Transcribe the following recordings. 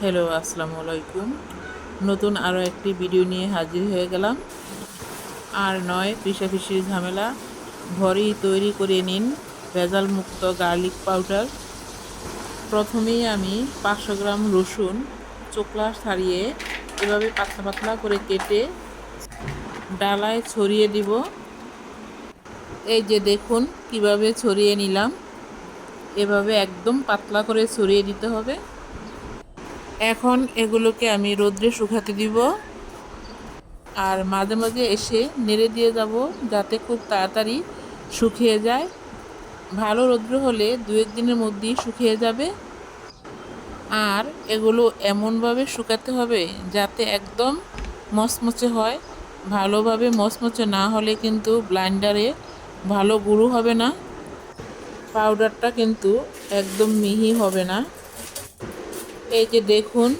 Hello, আসসালামু আলাইকুম। নতুন আরও একটি ভিডিও নিয়ে হাজির হয়ে গেলাম। আর নয় পিসাপিসির ঝামেলা। ঘরেই তৈরি করে নিন ভেজাল মুক্ত গার্লিক পাউডার। প্রথমেই আমি পাঁচশো গ্রাম রসুন চোকলা ছাড়িয়ে এভাবে পাতলা পাতলা করে কেটে ডালায় ছড়িয়ে দিব। এই যে দেখুন, কীভাবে ছড়িয়ে নিলাম। এভাবে একদম পাতলা করে ছড়িয়ে দিতে হবে। এখন এগুলোকে আমি রোদ্রে শুকাতে দিব। আর মাঝে মাঝে এসে নেড়ে দিয়ে যাব যাতে খুব তাড়াতাড়ি শুকিয়ে যায়। ভালো রৌদ্র হলে দু দিনের মধ্যেই শুকিয়ে যাবে। আর এগুলো এমনভাবে শুকাতে হবে যাতে একদম মচমচে হয়। ভালোভাবে মচমচে না হলে কিন্তু ব্লাইন্ডারে ভালো গুঁড়ো হবে না। পাউডারটা কিন্তু একদম মিহি হবে না। এই যে দেখুন,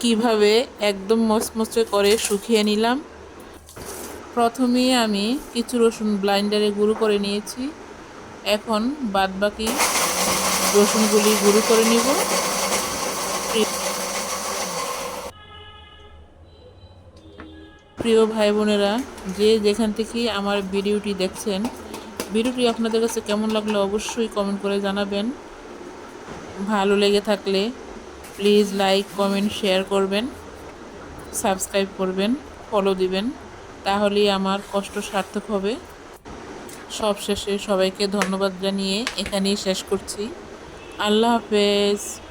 কীভাবে একদম মচমচে করে শুকিয়ে নিলাম। প্রথমেই আমি কিছু রসুন ব্লাইন্ডারে গুঁড়ো করে নিয়েছি। এখন বাদবাকি রসুনগুলি গুঁড়ো করে নিব। প্রিয় ভাই বোনেরা যে যেখান থেকে আমার ভিডিওটি দেখছেন, ভিডিওটি আপনাদের কাছে কেমন লাগল অবশ্যই কমেন্ট করে জানাবেন। ভালো লেগে থাকলে প্লিজ লাইক কমেন্ট শেয়ার করবেন সাবস্ক্রাইব করবেন ফলো দিবেন, তাহলেই আমার কষ্ট সার্থক হবে। সবশেষে সবাইকে ধন্যবাদ জানিয়ে এখানেই শেষ করছি। আল্লাহ হাফেজ।